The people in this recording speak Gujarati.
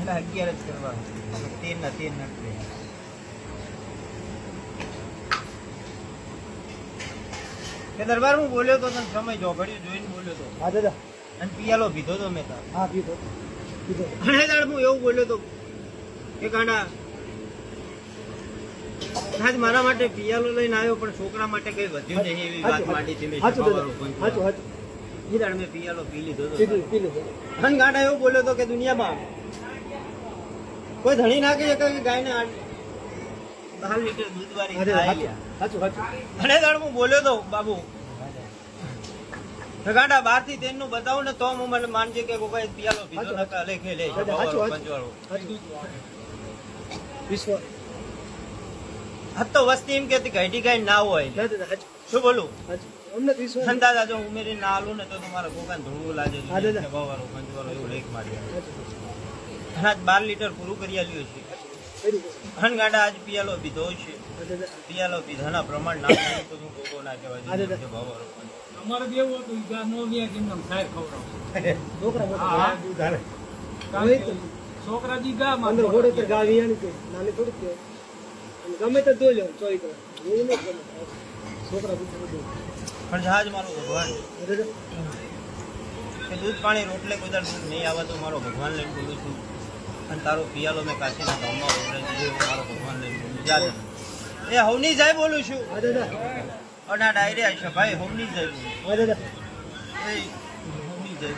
એના અગિયાર જ કરવા તેર તેર નથી કે દરબાર હું બોલ્યો તો તને સમય જોઘડ્યું જોઈને બોલ્યો તો. હા દાદા. અને પિયાલો પીધો તો મેં તાર. હા પીધો. પીધો. ઘણે દાડ હું એવું બોલ્યો તો કે ગાંડા આજ મારા માટે પિયાલો લઈને આવ્યો પણ છોકરા માટે કઈ વધ્યું નહીં એવી વાત માંડી છે મેં એ દાડ મેં પિયાલો પી લીધો તો પીધું પી લીધું. અને ગાંડા એવું બોલ્યો તો કે દુનિયામાં કોઈ ધણી નાખી શકે કે ગાયને આઠ બાર લીટર દૂધ વાળી ઘણે દાડ હું બોલ્યો તો બાબુ. ગાંડા બારથી નું બતાવું ને તો હું મને માનજે કે કોઈ પિયાલો પીધો હાચું, નકા કે લે વિશ્વ. આ તો વસ્તી એમ કેતી ઘડી ગાય ના હોય. શું બોલું? દાદા જો ઉમેરી ના આલું ને તો તમારા ગોગાન ધૂળવું લાગે છે. એવું લેખ મારી હાચું બાર લીટર પૂરું કરી આલ્યું છે. દો આજ પિયાલો પીધો છે. પિયાલો પીધાના પ્રમાણ ના થાય તો હું કોકો ના કહેવાય. અમારે બી એવું હતું કે આ નો વ્યાજ એમને સાહેબ ખવડાવો. છોકરા મોટા હા. હવે તો છોકરા જી ગા અંદર ઘોડે તો ગાવી આની કે નાની થોડી કે. ગમે તો દોલ્યો ચોઈ કરે એવું ન ગમે. છોકરા પણ જહાજ મારો ભગવાન કે દૂધ પાણી રોટલે કોઈ દૂધ નહીં આવે તો મારો ભગવાન લઈને બોલું છું. અને તારો પિયાલો મેં કાશીના ગામમાં વપરાય દીધો મારો ભગવાન લઈને બોલું. એ હવની જાય બોલું છું. અને આ ડાયરી આવી છે. ભાઈ હવની જાય બોલું. એ હવની જાય